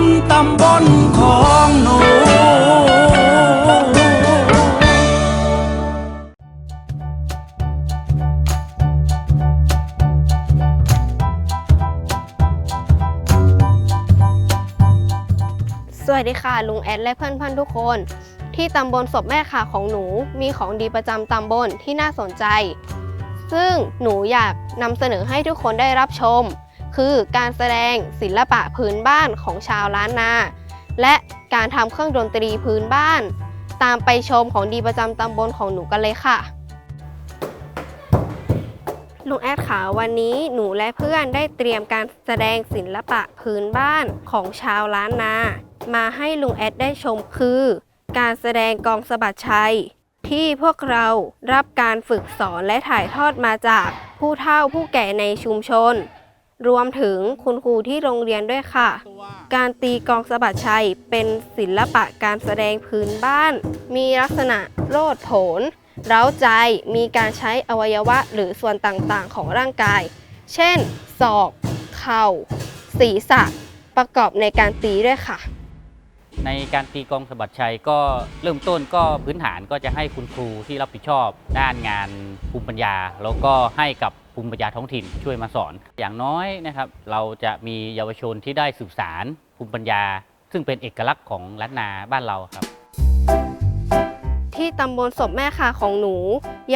ำตำบลของหนูสวัสดีค่ะ ลุงแอดและเพื่อนๆทุกคน ที่ตำบลศพแม่ขาของหนูมีของดีประจำตำบลที่น่าสนใจ ซึ่งหนูอยากนำเสนอให้ทุกคนได้รับชม คือการแสดงศิลปะพื้นบ้านของชาวล้านนา และการทำเครื่องดนตรีพื้นบ้าน ตามไปชมของดีประจำตำบลของหนูกันเลยค่ะลุงแอดขาวันนี้หนูและเพื่อนได้เตรียมการแสดงศิลปะพื้นบ้านของชาวล้านนา มาให้ลุงแอดได้ชมคือ การแสดงกองสะบัดชัย ที่พวกเรารับการฝึกสอนและถ่ายทอดมาจากผู้เฒ่าผู้แก่ในชุมชน รวมถึงคุณครูที่โรงเรียนด้วยค่ะ การตีกองสะบัดชัยเป็นศิลปะการแสดงพื้นบ้าน มีลักษณะโลดโผนเร้าใจ มีการใช้อวัยวะหรือส่วนต่างๆ ของร่างกาย เช่น ศอก เข่า ศีรษะ ประกอบในการตีด้วยค่ะ ในการตีกองสะบัดชัยก็เริ่มต้นก็พื้นฐานก็จะให้คุณครูที่รับผิดชอบด้านงานภูมิปัญญา แล้วก็ให้กับภูมิปัญญาท้องถิ่นช่วยมาสอน อย่างน้อยนะครับ เราจะมีเยาวชนที่ได้สืบสารภูมิปัญญา ซึ่งเป็นเอกลักษณ์ของล้านนาบ้านเราครับ ที่ตำบลศพแม่คาของหนู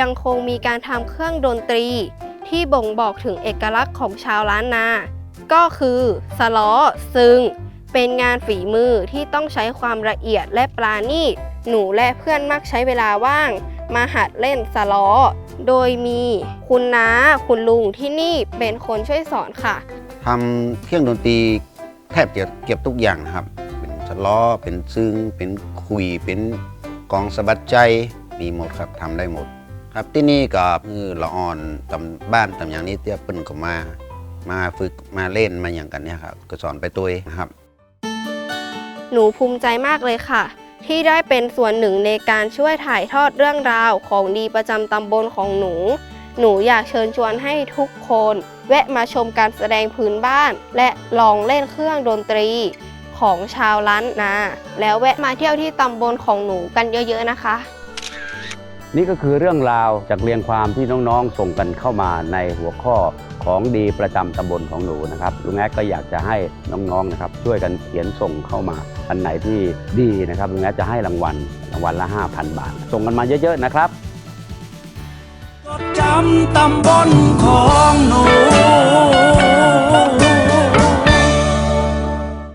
ยังคงมีการทำเครื่องดนตรี ที่บ่งบอกถึงเอกลักษณ์ของชาวล้านนา ก็คือสล้อ ซึง เป็นงานฝีมือที่ต้องใช้ความละเอียดและปราณีต หนูและเพื่อนมักใช้เวลาว่าง มาหัดเล่นสล้อ โดยมีคุณน้าคุณลุงที่นี่เป็นคนช่วยสอนค่ะ ทำเครื่องดนตรีแทบจะเก็บทุกอย่างนะครับ เป็นสล้อ เป็นซึ้งเป็นคุย เป็นกองสะบัดใจ มีหมดครับทำได้หมด ครับที่นี่ก็คือละอ่อนตำบ้านตำอย่างนี้เตี้ยเปิ้นก็มา มาฝึกมาเล่นมาอย่างกันเนี่ยครับ ก็สอนไปตัวเองนะครับ หนูภูมิใจมากเลยค่ะ ที่ได้เป็นส่วนหนึ่งในการช่วยถ่ายทอดเรื่องราวของดีประจำตำบลของหนู หนูอยากเชิญชวนให้ทุกคน แวะมาชมการแสดงพื้นบ้าน และลองเล่นเครื่องดนตรีของชาวล้านนา แล้วแวะมาเที่ยวที่ตำบลของหนูกันเยอะๆนะคะ นี่ก็คือเรื่องราวจากเรียงความที่น้องๆ ส่งกันเข้ามาในหัวข้อของดีประจำตำบลของหนูนะครับลุงแอดก็อยากจะให้น้องๆนะครับช่วยกันเขียนส่งเข้ามาอันไหนที่ดีนะครับลุงแอ๊ดจะให้รางวัลรางวัลละ 5,000 บาท ส่งกันมาเยอะๆนะครับจำตำบลของหนู